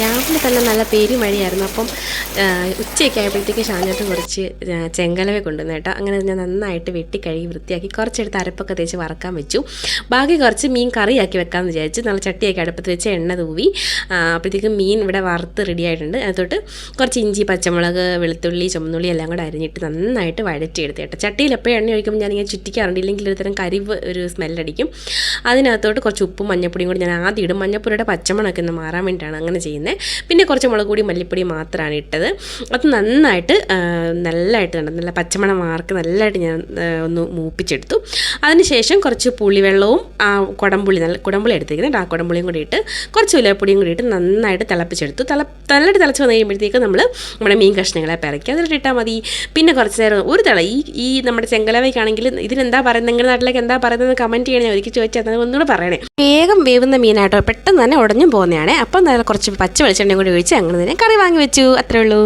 രാവിലെ തന്നെ നല്ല പെരുമഴയായിരുന്നു. അപ്പം ഉച്ചയൊക്കെ ആയപ്പോഴത്തേക്ക് ഷാഞ്ഞോട്ട് കുറച്ച് ചെങ്കലവ കൊണ്ടുവന്നു കേട്ടോ. അങ്ങനെ ഞാൻ നന്നായിട്ട് വെട്ടി കഴുകി വൃത്തിയാക്കി കുറച്ചെടുത്ത് അരപ്പൊക്കെ തേച്ച് വറക്കാൻ വെച്ചു. ബാക്കി കുറച്ച് മീൻ കറിയാക്കി വെക്കാമെന്ന് വിചാരിച്ചു നല്ല ചട്ടിയൊക്കെ അടുപ്പത്ത് വെച്ച് എണ്ണ തൂവി അപ്പോഴത്തേക്കും മീൻ ഇവിടെ വറുത്ത് റെഡി ആയിട്ടുണ്ട്. അതുകൊണ്ട് കുറച്ച് ഇഞ്ചി പച്ചമുളക് വെളുത്തുള്ളി ചുമന്നുള്ളി എല്ലാം കൂടെ അരിഞ്ഞിട്ട് നന്നായിട്ട് വഴറ്റിയെടുത്ത് കേട്ടോ. ചട്ടിയിൽ എപ്പോഴും എണ്ണ ഒഴിക്കുമ്പോൾ ഞാനിങ്ങനെ ചുറ്റിക്കാറുണ്ട്. ഇല്ലെങ്കിൽ ഒരു തരം കരിവ് ഒരു സ്മെല്ലടിക്കും അതിനകത്തോട്ട് കുറച്ച് ഉപ്പും മഞ്ഞപ്പൊടിയും കൂടി ഞാൻ ആദ്യം ഇടും. മഞ്ഞപ്പൊടിയുടെ പച്ചമണമൊക്കെ ഒന്ന് മാറാൻ വേണ്ടിയിട്ടാണ് അങ്ങനെ ചെയ്യുന്നത് പിന്നെ കുറച്ച് മുളക് പൊടി മല്ലിപ്പൊടി മാത്രമാണ് ഇട്ടത്. അത് നന്നായിട്ട് നല്ലതായിട്ട് കണ്ടത് നല്ല പച്ചമണ മാർക്ക് നല്ലതായിട്ട് ഞാൻ ഒന്ന് മൂപ്പിച്ചെടുത്തു. അതിനുശേഷം കുറച്ച് പുളിവെള്ളവും ആ കുടംപുളി നല്ല കുടംപുളി എടുത്തിരിക്കുന്നത് ആ കുടംപുളിയും കൂടി ഇട്ട് കുറച്ച് ഉലപ്പൊടിയും കൂടി ഇട്ട് നന്നായിട്ട് തിളപ്പിച്ചെടുത്തു. തല നല്ലതായിട്ട് തിളച്ച് വന്നു കഴിയുമ്പോഴത്തേക്ക് നമ്മൾ നമ്മുടെ മീൻ കഷ്ണങ്ങളെ പിറക്കി അതിലിട്ട് ഇട്ടാൽ മതി. പിന്നെ കുറച്ച് നേരം ഒരു തിള ഈ ഈ നമ്മുടെ ചെങ്കലവയ്ക്കാണെങ്കിൽ ഇതിനെന്താ പറയുന്നത് നിങ്ങളുടെ നാട്ടിലേക്ക് എന്താ പറയുന്നത് കമന്റ് ചെയ്യണേ ഒരിക്കൽ ചോദിച്ചാൽ അത് ഒന്നുകൂടെ പറയണേ. വേഗം വേവുന്ന മീനായിട്ടോ പെട്ടെന്ന് തന്നെ ഉടഞ്ഞു പോകുന്നതാണ് അപ്പം നല്ല കുറച്ച് പച്ച വെളിച്ചെണ്ണയും കൂടി ഒഴിച്ച് അങ്ങനെ തന്നെ കറി വാങ്ങി വെച്ചു. അത്രേ ഉള്ളൂ.